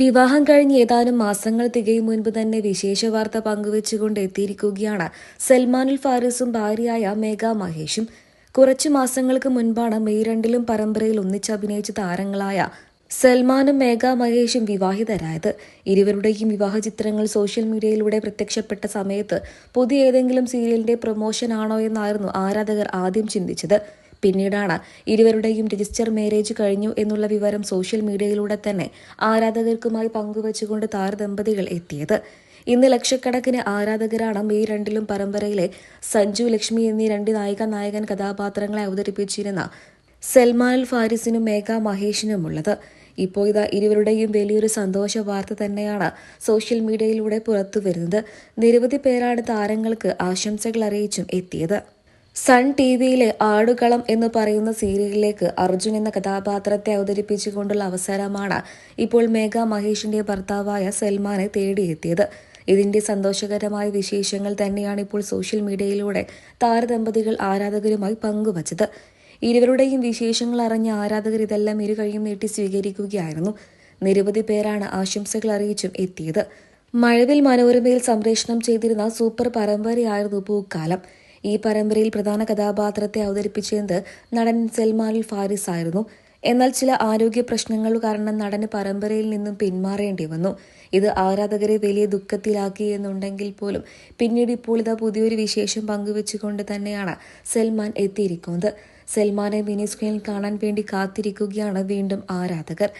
വിവാഹം കഴിഞ്ഞ് ഏതാനും മാസങ്ങൾ തികയും മുൻപ് തന്നെ വിശേഷ വാർത്ത പങ്കുവച്ചുകൊണ്ട് എത്തിയിരിക്കുകയാണ് സൽമാനുൽ ഫാരിസും ഭാര്യയായ മേഘ മഹേഷും. കുറച്ചു മാസങ്ങൾക്ക് മുൻപാണ് മെയ് രണ്ടിലും പരമ്പരയിൽ ഒന്നിച്ചഭിനയിച്ച താരങ്ങളായ സൽമാനും മേഘ മഹേഷും വിവാഹിതരായത്. ഇരുവരുടെയും വിവാഹ ചിത്രങ്ങൾ സോഷ്യൽ മീഡിയയിലൂടെ പ്രത്യക്ഷപ്പെട്ട സമയത്ത് പുതിയ ഏതെങ്കിലും സീരിയലിന്റെ പ്രൊമോഷൻ ആണോ എന്നായിരുന്നു ആരാധകർ ആദ്യം ചിന്തിച്ചത്. പിന്നീടാണ്. ഇരുവരുടെയും രജിസ്റ്റർ മാരേജ് കഴിഞ്ഞു എന്നുള്ള വിവരം സോഷ്യൽ മീഡിയയിലൂടെ തന്നെ ആരാധകർക്കുമായി പങ്കുവച്ചുകൊണ്ട് താരദമ്പതികൾ എത്തിയത്. ഇന്ന് ലക്ഷക്കണക്കിന് ആരാധകരാണ് മെയ് രണ്ടിലും പരമ്പരയിലെ സഞ്ജു ലക്ഷ്മി എന്നീ രണ്ട് നായിക നായകൻ കഥാപാത്രങ്ങളെ അവതരിപ്പിച്ചിരുന്ന സൽമാൻ ഫാരിസിനും മേഘ മഹേഷിനുമുള്ളത്. ഇപ്പോൾ ഇതാ ഇരുവരുടെയും വലിയൊരു സന്തോഷ വാർത്ത തന്നെയാണ് സോഷ്യൽ മീഡിയയിലൂടെ പുറത്തുവരുന്നത്. നിരവധി പേരാണ് താരങ്ങൾക്ക് ആശംസകൾ അറിയിച്ചും എത്തിയത്. സൺ ടി വിയിലെ ആടുകളം എന്ന് പറയുന്ന സീരിയലിലേക്ക് അർജുൻ എന്ന കഥാപാത്രത്തെ അവതരിപ്പിച്ചുകൊണ്ടുള്ള അവസരമാണ് ഇപ്പോൾ മേഘ മഹേഷിന്റെ ഭർത്താവായ സൽമാനെ തേടിയെത്തിയത്. ഇതിന്റെ സന്തോഷകരമായ വിശേഷങ്ങൾ തന്നെയാണ് ഇപ്പോൾ സോഷ്യൽ മീഡിയയിലൂടെ താരദമ്പതികൾ ആരാധകരുമായി പങ്കുവച്ചത്. ഇരുവരുടെയും വിശേഷങ്ങൾ അറിഞ്ഞ ആരാധകർ ഇതെല്ലാം ഇരുകഴിയും നീട്ടി സ്വീകരിക്കുകയായിരുന്നു. നിരവധി പേരാണ് ആശംസകൾ അറിയിച്ചും എത്തിയത്. മഴവിൽ മനോരമയിൽ സംപ്രേഷണം ചെയ്തിരുന്ന സൂപ്പർ പരമ്പരയായിരുന്നു പൂക്കാലം. ഈ പരമ്പരയിൽ പ്രധാന കഥാപാത്രത്തെ അവതരിപ്പിച്ചത് നടൻ സൽമാൻ ഫാരിസ് ആയിരുന്നു. എന്നാൽ ചില ആരോഗ്യ പ്രശ്നങ്ങൾ കാരണം നടന് പരമ്പരയിൽ നിന്നും പിന്മാറേണ്ടി വന്നു. ഇത് ആരാധകരെ വലിയ ദുഃഖത്തിലാക്കി എന്നുണ്ടെങ്കിൽ പോലും പിന്നീട് ഇപ്പോൾ ഇതാ പുതിയൊരു വിശേഷം പങ്കുവെച്ചുകൊണ്ട് തന്നെയാണ് സൽമാൻ എത്തിയിരിക്കുന്നത്. സൽമാനെ മിനി സ്ക്രീനിൽ കാണാൻ വേണ്ടി കാത്തിരിക്കുകയാണ് വീണ്ടും ആരാധകർ.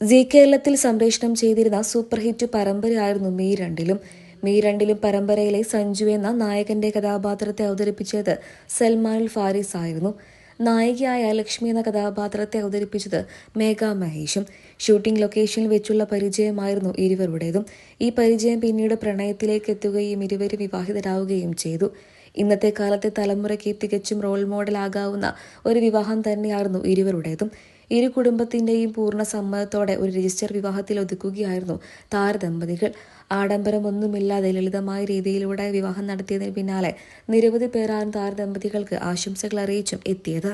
ജി കേരളത്തിൽ സംപ്രേഷണം ചെയ്തിരുന്ന സൂപ്പർ ഹിറ്റ് പരമ്പരയായിരുന്നു മെയ് രണ്ടിലും. മെയ് രണ്ടിലും പരമ്പരയിലെ സഞ്ജു എന്ന നായകന്റെ കഥാപാത്രത്തെ അവതരിപ്പിച്ചത് സൽമാനുൽ ഫാരിസ് ആയിരുന്നു. നായികയായ ലക്ഷ്മി എന്ന കഥാപാത്രത്തെ അവതരിപ്പിച്ചത് മേഘ മഹേഷും. ഷൂട്ടിംഗ് ലൊക്കേഷനിൽ വെച്ചുള്ള പരിചയമായിരുന്നു ഇരുവരുടേതും. ഈ പരിചയം പിന്നീട് പ്രണയത്തിലേക്ക് എത്തുകയും ഇരുവരും വിവാഹിതരാവുകയും ചെയ്തു. ഇന്നത്തെ കാലത്തെ തലമുറയ്ക്ക് തികച്ചും റോൾ മോഡലാകാവുന്ന ഒരു വിവാഹം തന്നെയായിരുന്നു ഇരുവരുടേതും. ഇരു കുടുംബത്തിന്റെയും പൂർണ സമ്മതത്തോടെ ഒരു രജിസ്റ്റർ വിവാഹത്തിൽ ഒതുക്കുകയായിരുന്നു താരദമ്പതികൾ. ആഡംബരമൊന്നുമില്ലാതെ ലളിതമായ രീതിയിലൂടെ വിവാഹം നടത്തിയതിന് പിന്നാലെ നിരവധി പേരാണ് താരദമ്പതികൾക്ക് ആശംസകൾ അറിയിച്ചും എത്തിയത്.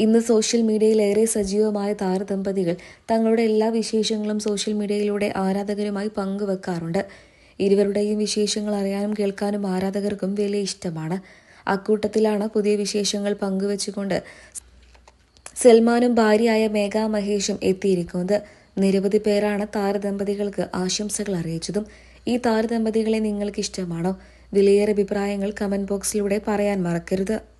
ഇന്ന് സോഷ്യൽ മീഡിയയിൽ ഏറെ സജീവമായ താരദമ്പതികൾ തങ്ങളുടെ എല്ലാ വിശേഷങ്ങളും സോഷ്യൽ മീഡിയയിലൂടെ ആരാധകരുമായി പങ്കുവെക്കാറുണ്ട്. ഇരുവരുടെയും വിശേഷങ്ങൾ അറിയാനും കേൾക്കാനും ആരാധകർക്കും വലിയ ഇഷ്ടമാണ്. അക്കൂട്ടത്തിലാണ് പുതിയ വിശേഷങ്ങൾ പങ്കുവെച്ചുകൊണ്ട് സൽമാനും ഭാര്യയായ മേഘ മഹേഷും എത്തിയിരിക്കുന്നത്. നിരവധി പേരാണ് താരദമ്പതികൾക്ക് ആശംസകൾ അറിയിച്ചതും. ഈ താരദമ്പതികളെ നിങ്ങൾക്ക് ഇഷ്ടമാണോ വിലയേറെ അഭിപ്രായങ്ങൾ കമന്റ് ബോക്സിലൂടെ പറയാൻ മറക്കരുത്.